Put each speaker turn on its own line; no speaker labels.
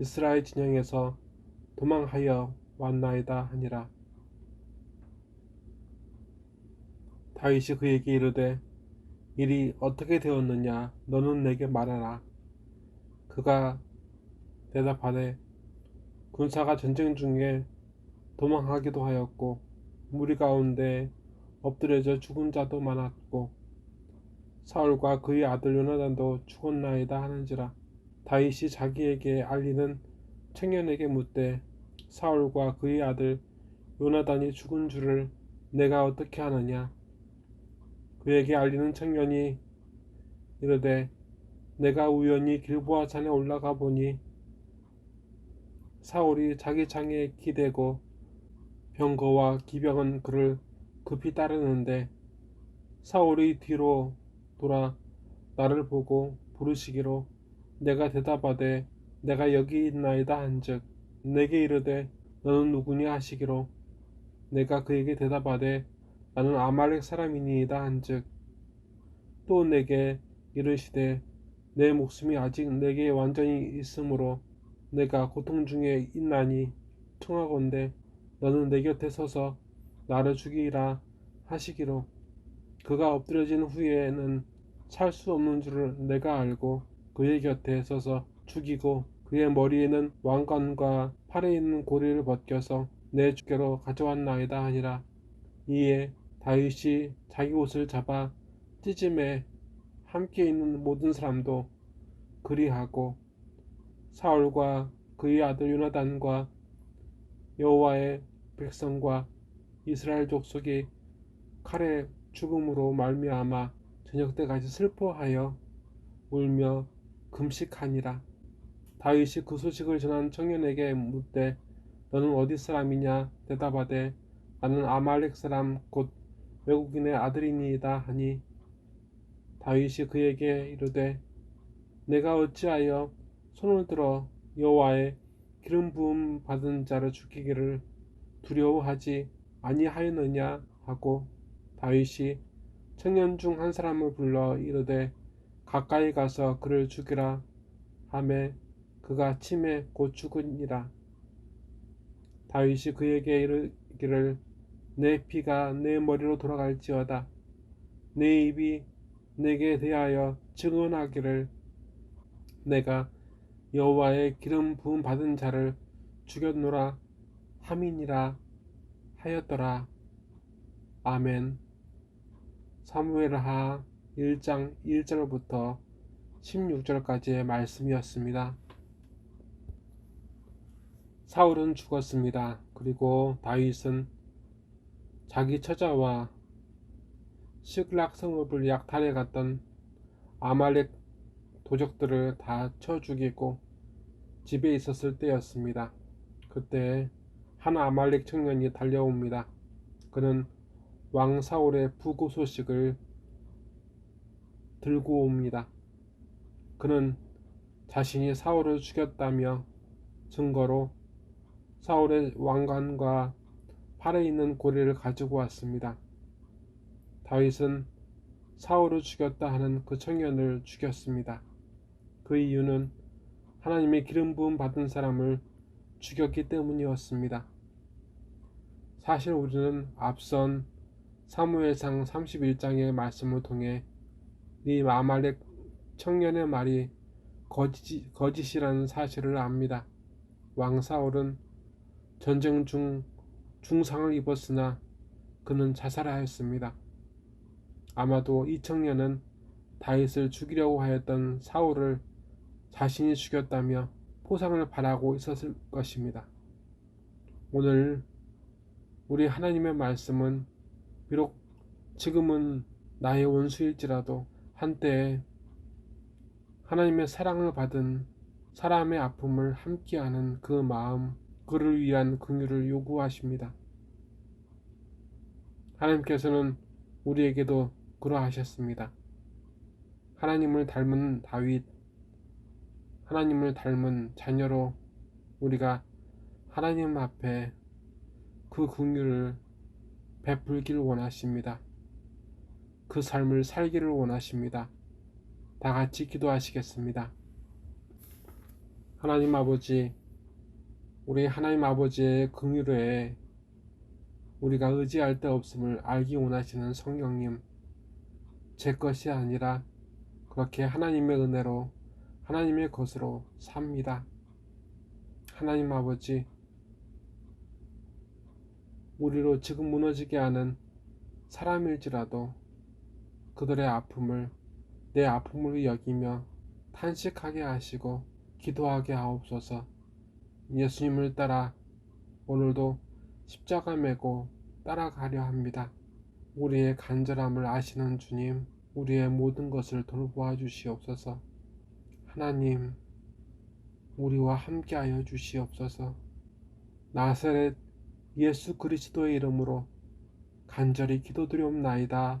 이스라엘 진영에서 도망하여 왔나이다 하니라. 다윗이 그에게 이르되 일이 어떻게 되었느냐 너는 내게 말하라. 그가 대답하되 군사가 전쟁 중에 도망하기도 하였고 무리 가운데 엎드려져 죽은 자도 많았고 사울과 그의 아들 요나단도 죽었나이다 하는지라 다윗이 자기에게 알리는 청년에게 묻되 사울과 그의 아들 요나단이 죽은 줄을 내가 어떻게 하느냐? 그에게 알리는 청년이 이르되 내가 우연히 길보아 산에 올라가 보니 사울이 자기 창에 기대고 병거와 기병은 그를 급히 따르는데 사울이 뒤로 돌아 나를 보고 부르시기로 내가 대답하되 내가 여기 있나이다 한즉 내게 이르되 너는 누구냐 하시기로? 내가 그에게 대답하되 나는 아말렉 사람이니이다 한즉 또 내게 이르시되 내 목숨이 아직 내게 완전히 있으므로 내가 고통 중에 있나니 청하건대 너는 내 곁에 서서 나를 죽이라 하시기로. 그가 엎드려진 후에는 살수 없는 줄을 내가 알고 그의 곁에 서서 죽이고 그의 머리에는 왕관과 팔에 있는 고리를 벗겨서 내 주께로 가져왔나이다 하니라. 이에 다윗이 자기 옷을 잡아 찢음에 함께 있는 모든 사람도 그리하고 사울과 그의 아들 요나단과 여호와의 백성과 이스라엘 족속이 칼의 죽음으로 말미암아 저녁 때까지 슬퍼하여 울며 금식하니라. 다윗이 그 소식을 전한 청년에게 묻되 너는 어디 사람이냐? 대답하되 나는 아말렉 사람 곧 외국인의 아들이니이다 하니. 다윗이 그에게 이르되 내가 어찌하여 손을 들어 여호와의 기름 부음 받은 자를 죽이기를 두려워하지 아니하였느냐? 하고 다윗이 청년 중 한 사람을 불러 이르되 가까이 가서 그를 죽이라 하매 그가 침에 곧 죽으니라 다윗이 그에게 이르기를 내 피가 내 머리로 돌아갈지어다 내 입이 내게 대하여 증언하기를 내가 여호와의 기름 부음 받은 자를 죽였노라 함이니라 하였더라. 아멘. 사무엘하 1장 1절부터 16절까지의 말씀이었습니다. 사울은 죽었습니다. 그리고 다윗은 자기 처자와 시글락 성읍을 약탈해 갔던 아말렉 도적들을 다 쳐 죽이고 집에 있었을 때였습니다. 그때 한 아말렉 청년이 달려옵니다. 그는 왕 사울의 부고 소식을 들고 옵니다. 그는 자신이 사울을 죽였다며 증거로 사울의 왕관과 팔에 있는 고리를 가지고 왔습니다. 다윗은 사울을 죽였다 하는 그 청년을 죽였습니다. 그 이유는 하나님의 기름 부음 받은 사람을 죽였기 때문이었습니다. 사실 우리는 앞선 사무엘상 31장의 말씀을 통해 이 아말렉 청년의 말이 거짓, 거짓이라는 사실을 압니다. 왕 사울은 전쟁 중 중상을 입었으나 그는 자살하였습니다. 아마도 이 청년은 다윗을 죽이려고 하였던 사울을 자신이 죽였다며 포상을 바라고 있었을 것입니다. 오늘 우리 하나님의 말씀은 비록 지금은 나의 원수일지라도 한때 하나님의 사랑을 받은 사람의 아픔을 함께하는 그 마음, 그를 위한 긍휼을 요구하십니다. 하나님께서는 우리에게도 그러하셨습니다. 하나님을 닮은 다윗, 하나님을 닮은 자녀로 우리가 하나님 앞에 그 긍휼을 베풀기를 원하십니다. 그 삶을 살기를 원하십니다. 다 같이 기도하시겠습니다. 하나님 아버지, 우리 하나님 아버지의 긍휼에 우리가 의지할 데 없음을 알기 원하시는 성령님, 제 것이 아니라 그렇게 하나님의 은혜로 하나님의 것으로 삽니다. 하나님 아버지, 우리로 지금 무너지게 하는 사람일지라도 그들의 아픔을 내 아픔으로 여기며 탄식하게 하시고 기도하게 하옵소서. 예수님을 따라 오늘도 십자가 메고 따라가려 합니다. 우리의 간절함을 아시는 주님, 우리의 모든 것을 돌보아 주시옵소서. 하나님, 우리와 함께하여 주시옵소서. 나사렛 예수 그리스도의 이름으로 간절히 기도드리옵나이다.